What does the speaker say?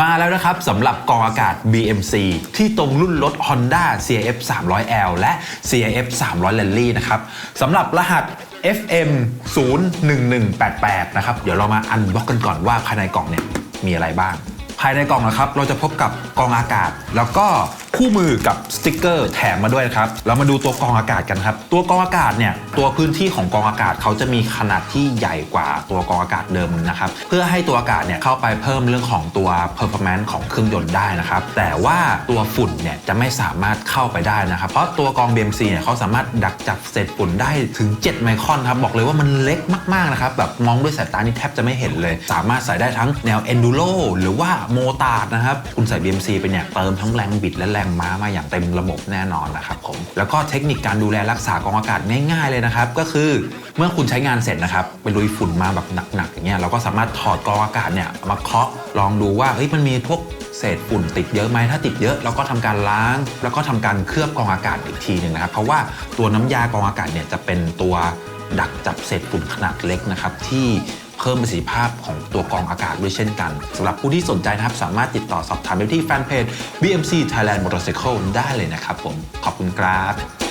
มาแล้วนะครับสำหรับกองอากาศ BMC ที่ตรงรุ่นรถ Honda CF 300L และ CF 300 Rally นะครับสำหรับรหัส FM 01188 นะครับ เดี๋ยวเรามาอันบ็อกกันก่อนว่าภายในกล่องเนี่ยมีอะไรบ้าง ภายในกล่องนะครับเราจะพบกับกองอากาศ แล้วก็ คู่มือกับสติกเกอร์แถมมาด้วยนะครับ เรามาดูตัวกองอากาศกันครับ ตัวกองอากาศเนี่ย ตัวพื้นที่ของกองอากาศเขาจะมีขนาดที่ใหญ่กว่าตัวกองอากาศเดิมนะครับ เพื่อให้ตัวอากาศเนี่ยเข้าไปเพิ่มเรื่องของตัว performance ของเครื่องยนต์ได้นะครับ แต่ว่าตัวฝุ่นเนี่ยจะไม่สามารถเข้าไปได้นะครับ เพราะตัวกอง BMC เนี่ยเขาสามารถดักจับเศษฝุ่นได้ถึง 7 ไมครอนครับ บอกเลยว่ามันเล็กมากๆนะครับ แบบมองด้วยสายตานี่แทบจะไม่เห็นเลย สามารถใส่ได้ทั้งแนว enduro หรือว่าโมตาร์ดนะครับ คุณใส่ BMC ไปเนี่ยเติมทั้งแรงบิดและแรงม้ามาอย่างเต็มระบบแน่นอนนะครับผมแล้วก็เทคนิคการดูแลรักษากองอากาศง่ายๆเลยนะครับ ก็คือเมื่อคุณใช้งานเสร็จนะครับไปลุยฝุ่นมาแบบหนักๆอย่างเงี้ยเราก็สามารถถอดกองอากาศเนี่ยมาเคาะลองดูว่าเฮ้ยมันมีพวกเศษฝุ่นติดเยอะไหมถ้าติดเยอะเราก็ทำการล้าง แล้วก็ทำการเคลือบกองอากาศอีกทีหนึ่งนะครับ เพราะว่าตัวน้ำยากองอากาศเนี่ยจะเป็นตัวดักจับเศษฝุ่นขนาดเล็กนะครับที่ เพิ่มประสิทธิภาพของตัวกรองอากาศด้วยเช่นกันสำหรับผู้ที่สนใจนะครับ สามารถติดต่อสอบถามได้ที่แฟนเพจ BMC Thailand Motorcycle ได้เลยนะครับผมขอบคุณครับ